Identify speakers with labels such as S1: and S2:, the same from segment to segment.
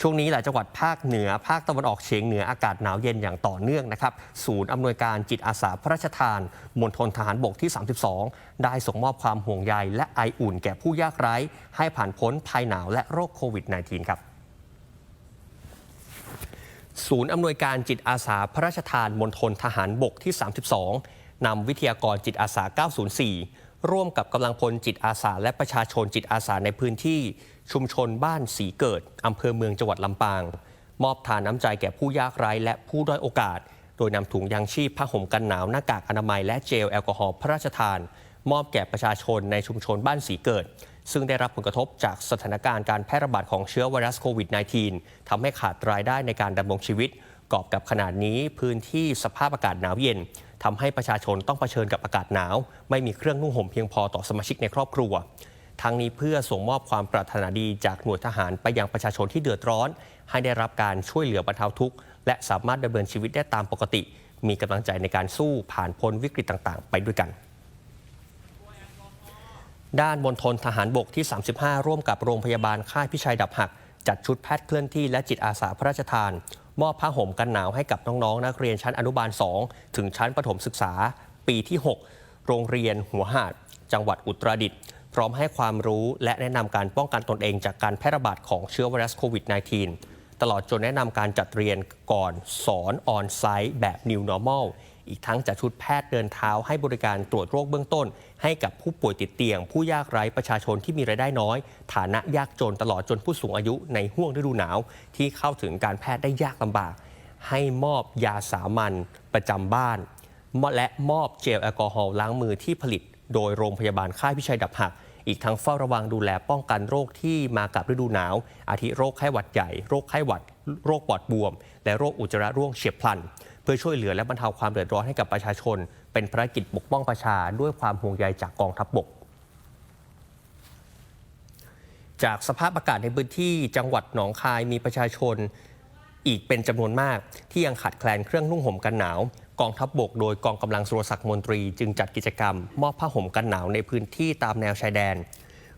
S1: ช่วงนี้หลายจังหวัดภาคเหนือ ภาคตะวันออกเฉียงเหนืออากาศหนาวเย็นอย่างต่อเนื่องนะครับ ศูนย์อำนวยการจิตอาสาพระราชทานมณฑลทหารบกที่ 32 ได้ส่งมอบความห่วงใยและไออุ่นแก่ผู้ยากไร้ ให้ผ่านพ้นภัยหนาวและโรคโควิด -19 ครับศูนย์อำนวยการจิตอาสาพระราชทานมณฑลทหารบกที่ 32 นำวิทยากรจิตอาสา 904 ร่วมกับกำลังพลจิตอาสาและประชาชนจิตอาสาในพื้นที่ ชุมชนบ้านสีเกิดอำเภอเมืองจังหวัดลำปาง มอบทานน้ำใจแก่ผู้ยากไร้และผู้ด้อยโอกาส โดยนำถุงยางชีพผ้าห่มกันหนาวหน้ากากอนามัยและเจลแอลกอฮอล์พระราชทาน มอบแก่ประชาชนในชุมชนบ้านสีเกิด ซึ่งได้รับผลกระทบจากสถานการณ์การแพร่ระบาดของเชื้อไวรัสโควิด -19 ทำให้ขาดรายได้ในการดำรงชีวิตกอบกับขนาดนี้พื้นที่สภาพอากาศหนาวเย็นทำให้ประชาชนต้องเผชิญกับอากาศหนาว ไม่มีเครื่องนุ่งห่มเพียงพอต่อสมาชิกในครอบครัว ทั้งนี้เพื่อส่งมอบความปรารถนาดีจากหน่วยทหารไปยังประชาชนที่เดือดร้อน ให้ได้รับการช่วยเหลือบรรเทาทุกข์และสามารถดำเนินชีวิตได้ตามปกติ มีกำลังใจในการสู้ผ่านพ้นวิกฤตต่างๆ ไปด้วยกันด้านมณฑลทหารบกที่ 35 ร่วมกับโรงพยาบาลค่ายพิชัยดับหัก จัดชุดแพทย์เคลื่อนที่และจิตอาสาพระราชทาน มอบผ้าห่มกันหนาวให้กับน้องๆ นักเรียนชั้นอนุบาล 2 ถึงชั้นประถมศึกษา ปีที่ 6 โรงเรียนหัวหาด จังหวัดอุตรดิตถ์ พร้อมให้ความรู้และแนะนำการป้องกันตนเองจากการแพร่ระบาดของเชื้อไวรัสโควิด -19 ตลอดจนแนะนำการจัดเรียนก่อนสอนออนไซต์แบบ New Normal อีกทั้งจัดชุดแพทย์เดินเท้าให้บริการตรวจโรคเบื้องต้น ให้กับผู้ป่วยติดเตียง ผู้ยากไร้ประชาชนที่มีรายได้น้อย ฐานะยากจนตลอดจนผู้สูงอายุในห่วงฤดูหนาว ที่เข้าถึงการแพทย์ได้ยากลำบาก ให้มอบยาสามัญประจำบ้าน และมอบเจลแอลกอฮอล์ล้างมือที่ผลิต โดยโรงพยาบาลค่ายพิชัยดับหัก อีกทั้งเฝ้าระวังดูแลป้องกันโรคที่มากับฤดูหนาว อาทิโรคไข้หวัดใหญ่ โรคไข้หวัด โรคปอดบวม และโรคอุจจาระร่วงเฉียบพลัน เพื่อช่วยเหลือและบรรเทาความเดือดร้อนให้กับประชาชน เป็นภารกิจปกป้องประชาด้วยความห่วงใยจากกองทัพบบกจากสภาพอากาศในพื้นที่จังหวัดหนองคายมีประชาชนอีกเป็นจำนวนมากที่ยังขาดแคลนเครื่องนุ่งห่มกันหนาว กองทัพบบกโดยกองกำลังสุรศักดิ์มนตรี จึงจัดกิจกรรม มอบผ้าห่มกันหนาวในพื้นที่ตามแนวชายแดน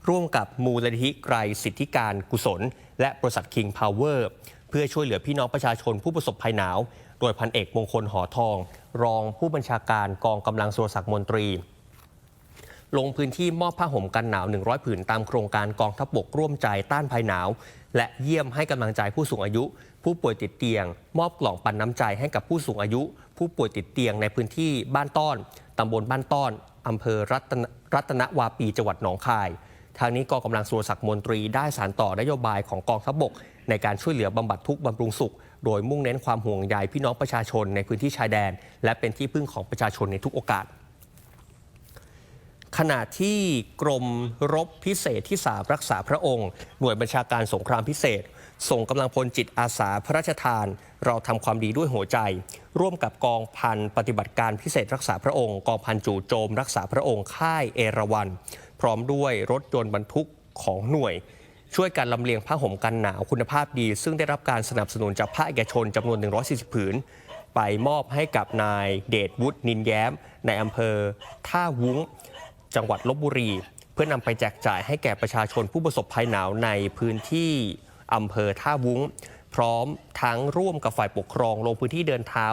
S1: ร่วมกับมูลนิธิไกรสิทธิการกุศล และบริษัทคิงพาวเวอร์เพื่อช่วยเหลือพี่น้องประชาชนผู้ประสบภัยหนาว โดยพันเอกมงคลหอทอง รองผู้บัญชาการกองกำลังสุรศักดิ์มนตรี ลงพื้นที่มอบผ้าห่มกันหนาว 100 ผืนตามโครงการกองทัพบบกร่วมใจต้านภัยหนาว และเยี่ยมให้กำลังใจผู้สูงอายุ ผู้ป่วยติดเตียง มอบกล่องปันน้ำใจให้กับผู้สูงอายุ ผู้ป่วยติดเตียงในพื้นที่บ้านต้อนตำบลบ้านต้อนอำเภอรัตนรัตนวาปีจังหวัดหนองคายทางนี้กองกำลังสุรศักดิ์มนตรีได้สานต่อนโยบายของกองทัพบบก ในการช่วยเหลือบำบัดทุกข์บำรุงสุข โดยมุ่งเน้นความห่วงใยพี่น้องประชาชนในพื้นที่ชายแดน และเป็นที่พึ่งของประชาชนในทุกโอกาส ขณะที่กรมรบพิเศษที่ 3 รักษาพระองค์ หน่วยบัญชาการสงครามพิเศษ ส่งกำลังพลจิตอาสาพระราชทาน เราทำความดีด้วยหัวใจ ร่วมกับกองพันปฏิบัติการพิเศษรักษาพระองค์ กองพันจู่โจม รักษาพระองค์ค่ายเอราวัน พร้อมด้วยรถยนต์บรรทุกของหน่วย ช่วยการลำเลียงผ้าห่มกันหนาวคุณภาพดี ซึ่งได้รับการสนับสนุนจากภาคเอกชนจำนวน 140 ผืนไปมอบให้กับนายเดชวุฒินินแย้ม ในอำเภอท่าวุ้ง จังหวัดลบบุรี เพื่อนำไปแจกจ่ายให้แก่ประชาชนผู้ประสบภัยหนาวในพื้นที่อำเภอท่าวุ้ง พร้อมทั้งร่วมกับฝ่ายปกครองลงพื้นที่เดินเท้า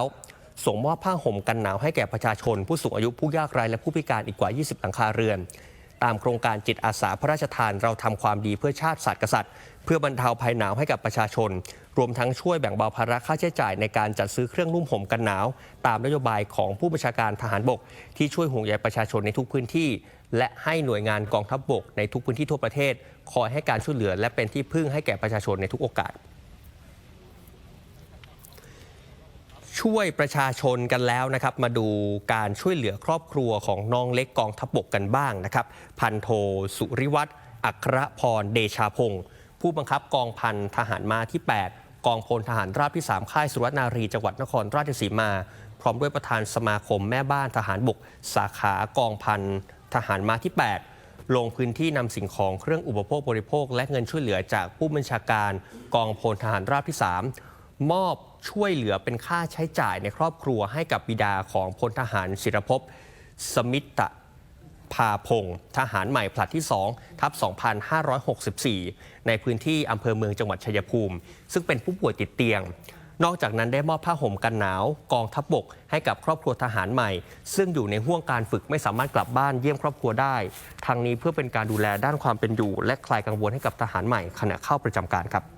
S1: ส่งมอบผ้าห่มกันหนาวให้แก่ประชาชน ผู้สูงอายุผู้ยากไร้และผู้พิการอีกกว่า 20 หลังคาเรือน ตามโครงการจิตอาสาพระราชทานเราทำความดีเพื่อชาติศาสตร์กษัตริย์ เพื่อบรรเทาภัยหนาวให้กับประชาชน รวมทั้งช่วยแบ่งเบาภาระค่าใช้จ่ายในการจัดซื้อเครื่องนุ่มห่มกันหนาว ตามนโยบายของผู้บัญชาการทหารบก ที่ช่วยห่วงใยประชาชนในทุกพื้นที่ และให้หน่วยงานกองทัพบกในทุกพื้นที่ทั่วประเทศ คอยให้การช่วยเหลือ และเป็นที่พึ่งให้แก่ประชาชนในทุกโอกาส ช่วยประชาชนกันแล้วนะครับ มาดูการช่วยเหลือครอบครัวของน้องเล็กกองทัพบกกันบ้างนะครับ พันโทสุริวัตรอัครพรเดชาพงศ์ผู้บังคับกองพันทหารมาที่ 8 กองพลทหารราบที่ 3 ค่ายสุรนารีจังหวัดนครราชสีมา พร้อมด้วยประธานสมาคมแม่บ้านทหารบก สาขากองพันทหารมาที่ 8ลงพื้นที่นำสิ่งของเครื่องอุปโภคบริโภค และเงินช่วยเหลือจากผู้บัญชาการกองพลทหารราบที่ 3 มอบช่วยเหลือเป็นค่าใช้จ่ายในครอบครัวให้กับบิดาของพลทหารศิรภพสมิตะพาพงศ์ทหารใหม่ผลัดที่2ทับ2564 ในพื้นที่อำเภอเมืองจังหวัดชัยภูมิ ซึ่งเป็นผู้ป่วยติดเตียง นอกจากนั้นได้มอบผ้าห่มกันหนาวกองทัพบบก ให้กับครอบครัวทหารใหม่ ซึ่งอยู่ในห่วงการฝึกไม่สามารถกลับบ้านเยี่ยมครอบครัวได้ทางนี้เพื่อเป็นการดูแลด้านความเป็นอยู่ และคลายกังวลให้กับทหารใหม่ขณะเข้าประจำการครับ